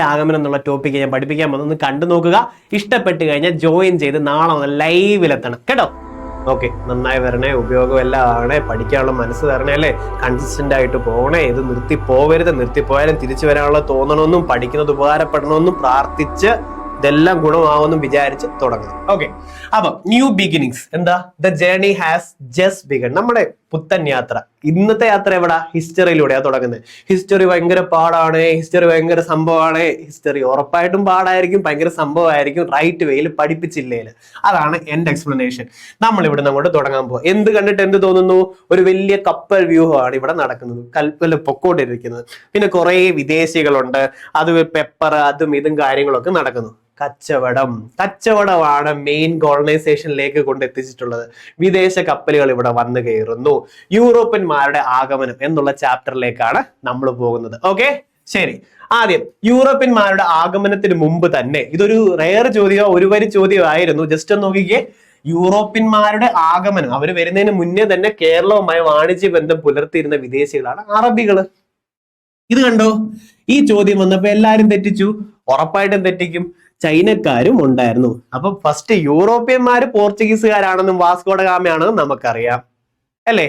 ആഗമനം എന്നുള്ള ടോപ്പിക്ക് ഞാൻ പഠിപ്പിക്കാൻ വന്നൊന്ന് കണ്ടു നോക്കുക. ഇഷ്ടപ്പെട്ട് കഴിഞ്ഞാൽ ജോയിൻ ചെയ്ത് നാളെ ഒന്ന് ലൈവിലെത്തണം കേട്ടോ? ഓക്കെ നന്നായി വരണേ. ഉപയോഗം എല്ലാം ആകണേ. പഠിക്കാനുള്ള മനസ്സ് തരണേ അല്ലേ? കൺസിസ്റ്റന്റ് ആയിട്ട് പോകണേ. ഇത് നിർത്തി പോവരുത്. നിർത്തി പോയാലും തിരിച്ചു വരാനുള്ള തോന്നണമെന്നും പഠിക്കുന്നത് ഉപകാരപ്പെടണമെന്നും പ്രാർത്ഥിച്ച് ഇതെല്ലാം ഗുണമാവുമെന്നും വിചാരിച്ച് തുടങ്ങണം. ഓക്കെ അപ്പൊ ന്യൂ ബിഗിനിങ്സ് എന്താ? The journey has just begun നമ്മുടെ പുത്തൻ യാത്ര. ഇന്നത്തെ യാത്ര എവിടാ? ഹിസ്റ്ററിയിലൂടെയാ തുടങ്ങുന്നത്. ഹിസ്റ്ററി ഭയങ്കര പാടാണ്. ഹിസ്റ്ററി ഭയങ്കര സംഭവമാണ്. ഹിസ്റ്ററി ഉറപ്പായിട്ടും പാടായിരിക്കും. ഭയങ്കര സംഭവമായിരിക്കും. റൈറ്റ് വേയിൽ പഠിപ്പിച്ചില്ലേൽ അതാണ് എന്റെ എക്സ്പ്ലനേഷൻ നമ്മൾ ഇവിടെ അങ്ങോട്ട് തുടങ്ങാൻ പോകും എന്ത് കണ്ടിട്ട് എന്ത് തോന്നുന്നു? ഒരു വലിയ കപ്പൽ വ്യൂഹമാണ് ഇവിടെ നടക്കുന്നത്. കൽപ്പൽ പൊക്കോണ്ടിരിക്കുന്നത്. പിന്നെ കുറേ വിദേശികളുണ്ട്. അത് പെപ്പർ അതും ഇതും കാര്യങ്ങളൊക്കെ നടക്കുന്നു. കച്ചവടം. കച്ചവടമാണ് മെയിൻ കോളനൈസേഷനിലേക്ക് കൊണ്ടെത്തിച്ചിട്ടുള്ളത്. വിദേശ കപ്പലുകൾ ഇവിടെ വന്നു കയറുന്നു. യൂറോപ്യന്മാരുടെ ആഗമനം എന്നുള്ള ചാപ്റ്ററിലേക്കാണ് നമ്മൾ പോകുന്നത്. ഓക്കെ ശരി. ആദ്യം യൂറോപ്യന്മാരുടെ ആഗമനത്തിന് മുമ്പ് തന്നെ ഇതൊരു റെയർ ചോദ്യമോ ഒരു വരി ചോദ്യമോ ആയിരുന്നു. ജസ്റ്റ് ഒന്ന് നോക്കിക്കേ. യൂറോപ്യന്മാരുടെ ആഗമനം അവർ വരുന്നതിന് മുന്നേ തന്നെ കേരളവുമായി വാണിജ്യ ബന്ധം പുലർത്തിയിരുന്ന വിദേശികളാണ് അറബികൾ ഇത് കണ്ടോ? ഈ ചോദ്യം വന്നപ്പോ എല്ലാരും തെറ്റിച്ചു. ഉറപ്പായിട്ടും തെറ്റിക്കും. ചൈനക്കാരും ഉണ്ടായിരുന്നു. അപ്പൊ ഫസ്റ്റ് യൂറോപ്യന്മാർ പോർച്ചുഗീസുകാരാണെന്നും വാസ്കോഡഗാമയാണെന്നും നമുക്കറിയാം. അല്ലേ?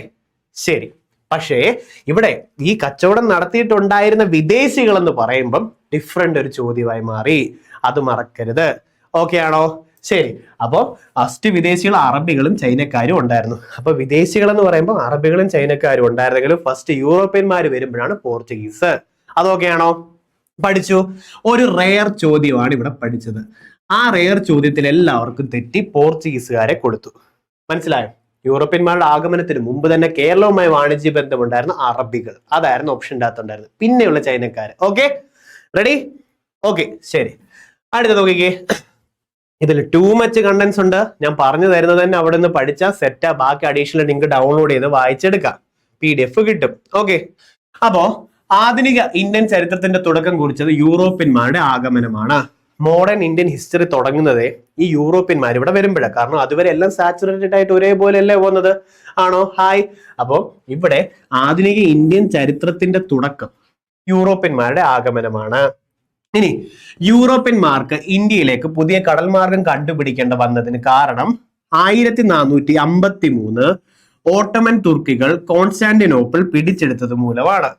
ശരി. പക്ഷേ ഇവിടെ ഈ കച്ചവടം നടത്തിയിട്ടുണ്ടായിരുന്ന വിദേശികൾ എന്ന് പറയുമ്പം ഡിഫറെന്റ് ഒരു ചോദ്യമായി മാറി. അത് മറക്കരുത്. ഓക്കെ ആണോ? ശരി. അപ്പോൾ ഫസ്റ്റ് വിദേശികൾ അറബികളും ചൈനക്കാരും ഉണ്ടായിരുന്നു. അപ്പൊ വിദേശികൾ എന്ന് പറയുമ്പോൾ അറബികളും ചൈനക്കാരും ഉണ്ടായിരുന്നെങ്കിലും ഫസ്റ്റ് യൂറോപ്യന്മാർ വരുമ്പോഴാണ് പോർച്ചുഗീസ്. അതൊക്കെയാണോ പഠിച്ചു. ഒരു റെയർ ചോദ്യമാണ് ഇവിടെ പഠിച്ചത്. ആ റെയർ ചോദ്യത്തിൽ എല്ലാവർക്കും തെറ്റി പോർച്ചുഗീസുകാരെ കൊടുത്തു. മനസ്സിലായോ? യൂറോപ്യന്മാരുടെ ആഗമനത്തിന് മുമ്പ് തന്നെ കേരളവുമായി വാണിജ്യ ബന്ധമുണ്ടായിരുന്ന അറബികൾ. അതായിരുന്നു ഓപ്ഷന്റെ അകത്തുണ്ടായിരുന്നത് പിന്നെയുള്ള ചൈനക്കാർ ഓക്കെ റെഡി ഓക്കെ ശരി. അടുത്ത നോക്കിക്കേ. ഇതിൽ ടൂ മച്ച് കണ്ടൻസ് ഉണ്ട്. ഞാൻ പറഞ്ഞു തരുന്നത് തന്നെ അവിടെ നിന്ന് പഠിച്ചാൽ സെറ്റാ ബാക്കി അഡീഷണൽ ലിങ്ക് ഡൗൺലോഡ് ചെയ്ത് വായിച്ചെടുക്കാം. പി ഡി എഫ് കിട്ടും. ഓക്കെ അപ്പോ ആധുനിക ഇന്ത്യൻ ചരിത്രത്തിന്റെ തുടക്കം കുറിച്ചത് യൂറോപ്യന്മാരുടെ ആഗമനമാണ്. മോഡേൺ ഇന്ത്യൻ ഹിസ്റ്ററി തുടങ്ങുന്നത് ഈ യൂറോപ്യന്മാർ ഇവിടെ വരുമ്പോഴാണ് കാരണം അതുവരെ എല്ലാം സാച്ചുറേറ്റഡ് ആയിട്ട് ഒരേപോലെ അല്ലേ പോകുന്നത്? ആണോ? ഹായ് അപ്പോൾ ഇവിടെ ആധുനിക ഇന്ത്യൻ ചരിത്രത്തിന്റെ തുടക്കം യൂറോപ്യന്മാരുടെ ആഗമനമാണ്. ഇനി യൂറോപ്യന്മാർക്ക് ഇന്ത്യയിലേക്ക് പുതിയ കടൽ മാർഗം കണ്ടുപിടിക്കേണ്ട വന്നതിന് കാരണം ആയിരത്തി നാനൂറ്റി അമ്പത്തി മൂന്ന് ഓട്ടമൻ തുർക്കികൾ കോൺസ്റ്റാന്റിനോപ്പിൾ പിടിച്ചെടുത്തത് മൂലമാണ്.